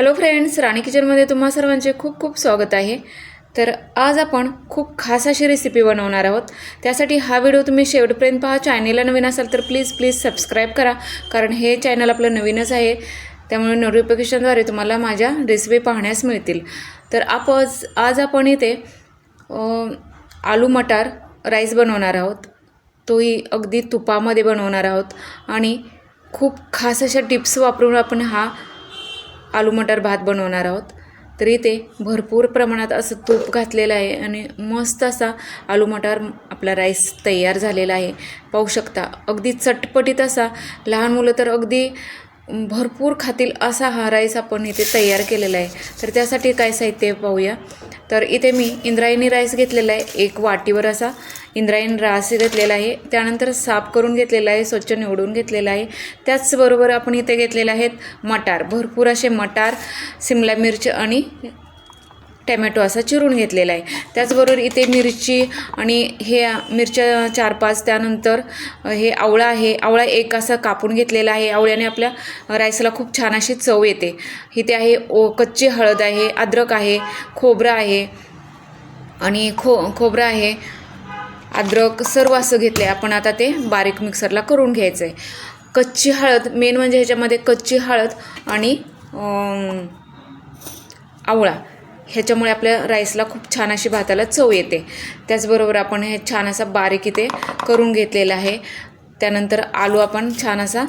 Hello friends राणी किचनमध्ये तुम्हा सर्वांचे खूप खूप स्वागत आहे. तर आज आपण खूप खास अशी रेसिपी बनवणार आहोत. त्यासाठी हा व्हिडिओ तुम्ही शेवटपर्यंत पहा. चॅनेलला नवीन असाल तर प्लीज प्लीज सबस्क्राईब करा. कारण हे चॅनल आपलं नवीनच आहे. त्यामुळे नोटिफिकेशनद्वारे तुम्हाला माझ्या रेसिपी पाहण्यास मिळतील. तर आप आज आपण इथे आलू मटार राईस बनवणार आहोत. तोही अगदी तुपामध्ये बनवणार आहोत. आणि खूप खास अशा टिप्स वापरून आपण हा आलू मटार भात बनवणार आहोत. तर इथे भरपूर प्रमाणात असं तूप घातलेलं आहे आणि मस्त असा आलू मटार आपला राईस तयार झालेला आहे. पाहू शकता अगदी चटपटीत असा लहान मुलं तर अगदी भरपूर खातील असा हा राईस आपण इथे तयार केलेला आहे. तर त्यासाठी काय साहित्य पाहूया. तर इथे मी इंद्रायणी राईस घेतलेला आहे एक वाटीवर असा. इंद्रायणी रास घेतलेला आहे. त्यानंतर साफ करून घेतलेला आहे स्वच्छ निवडून घेतलेला आहे. त्याचबरोबर आपण इथे घेतलेले आहेत मटार भरपूर असे मटार सिमला मिरची आणि टॅमॅटो असा चिरून घेतलेला आहे. त्याचबरोबर इथे मिरची आणि हे मिरच्या चार पाच त्यानंतर हे आवळा आहे. आवळा एक असा कापून घेतलेला आहे. आवळ्याने आपल्या राईसला खूप छान अशी चव येते. इथे आहे ओ कच्ची हळद आहे अद्रक आहे खोबरं आहे आणि खो खोबरं आहे. अद्रक सर्व असं घेतलं आहे आपण आता ते बारीक मिक्सरला करून घ्यायचं आहे कच्ची हळद मेन म्हणजे ह्याच्यामध्ये कच्ची हळद आणि आवळा. ह्याच्यामुळे आपल्या राईसला खूप छान अशी भाताला चव येते. त्याचबरोबर आपण हे छान असा बारीक इथे करून घेतलेला आहे. त्यानंतर आलू आपण छान असा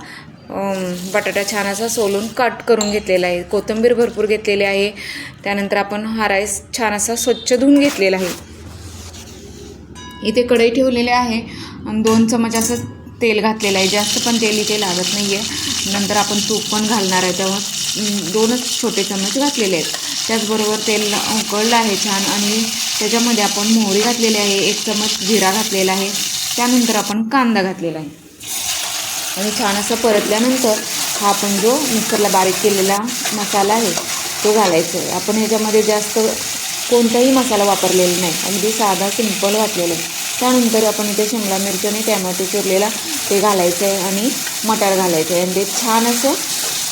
बटाटा छान असा सोलून कट करून घेतलेला आहे. कोथिंबीर भरपूर घेतलेली आहे. त्यानंतर आपण हा राईस छान असा स्वच्छ धुवून घेतलेला आहे. इथे कढई ठेवलेली आहे. दोन चमच असं तेल घातलेलं आहे. जास्त पण तेल इथे लागत नाही आहे नंतर आपण तूप पण घालणार आहे तेव्हा दोनच छोटे चमच घातलेले आहेत. त्याचबरोबर तेल उकळलं आहे छान आणि त्याच्यामध्ये आपण मोहरी घातलेली आहे एक चमच जिरा घातलेला आहे. त्यानंतर आपण कांदा घातलेला आहे. आणि छान असं परतल्यानंतर हा आपण जो मिक्सरला बारीक केलेला मसाला आहे तो घालायचा आहे. आपण ह्याच्यामध्ये जास्त कोणताही मसाला वापरलेला नाही. अगदी साधा सिंपल घातलेला आहे. त्यानंतर आपण इथे शिमला मिरची आणि टॅमॅटो चिरलेला ते घालायचं आहे आणि मटार घालायचं आहे. आणि ते छान असं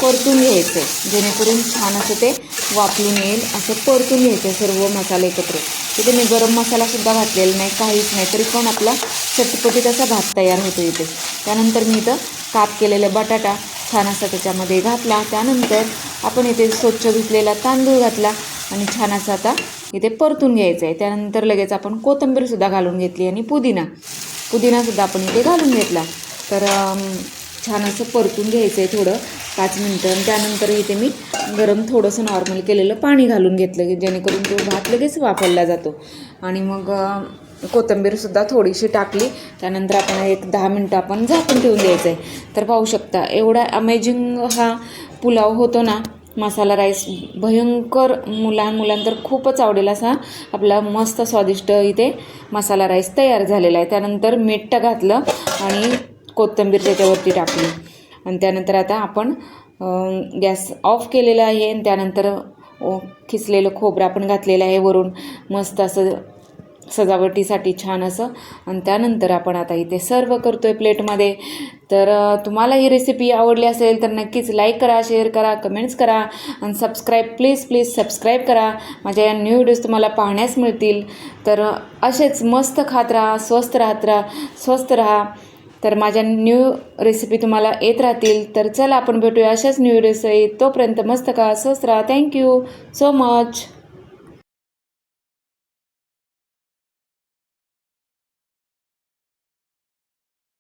परतून घ्यायचं. आहे जेणेकरून छान असं ते वापरून येईल. असं परतून घ्यायचं आहे सर्व मसाले एकत्र. इथे मी गरम मसालासुद्धा घातलेला नाही काहीच नाही. तरी पण आपला चटपटीत असा भात तयार होतो इथे. त्यानंतर मी इथं काप केलेला बटाटा छान असा त्याच्यामध्ये घातला. त्यानंतर आपण इथे स्वच्छ धुतलेला तांदूळ घातला आणि छान असा आता इथे परतून घ्यायचं आहे. त्यानंतर लगेच आपण कोथिंबीरसुद्धा घालून घेतली आणि पुदिना. पुदिनासुद्धा आपण इथे घालून घेतला. तर छान असं परतून घ्यायचं आहे थोडं. पाच मिनटं आणि त्यानंतर इथे मी गरम थोडंसं नॉर्मल केलेलं पाणी घालून घेतलं की जेणेकरून तो भात लगेच वापरला जातो. आणि मग कोथिंबीरसुद्धा थोडीशी टाकली. त्यानंतर आपण एक दहा मिनटं आपण झाकून ठेवून द्यायचं आहे तर पाहू शकता एवढा अमेझिंग हा पुलाव होतो ना मसाला राईस भयंकर मुलां मुलांतर खूपच आवडेल असा आपला मस्त स्वादिष्ट इथे मसाला राईस तयार झालेला आहे. त्यानंतर मीठ घातलं आणि कोथिंबीर त्याच्यावरती टाकली. आणि त्यानंतर आता आपण गॅस ऑफ केलेला आहे आणि त्यानंतर अं, खिसलेलं खोबरं आपण घातलेलं आहे वरून. मस्त असं सजावटीसाठी छान असं. आणि त्यानंतर आपण आता इथे सर्व करतो आहे प्लेटमध्ये. तर तुम्हाला ही रेसिपी आवडली असेल तर नक्कीच लाईक करा शेअर करा कमेंट्स करा. आणि सबस्क्राईब प्लीज प्लीज सबस्क्राईब करा. माझ्या या न्यू व्हिडिओज तुम्हाला पाहण्यास मिळतील. तर असेच मस्त खात राहा स्वस्त राहत राहा स्वस्त राहा. तर माझ्या न्यू रेसिपी तुम्हाला येत राहतील. तर चला आपण भेटूया अशाच न्यू रेसिपी तोपर्यंत मस्त का स्वस्त राहा. Thank you so much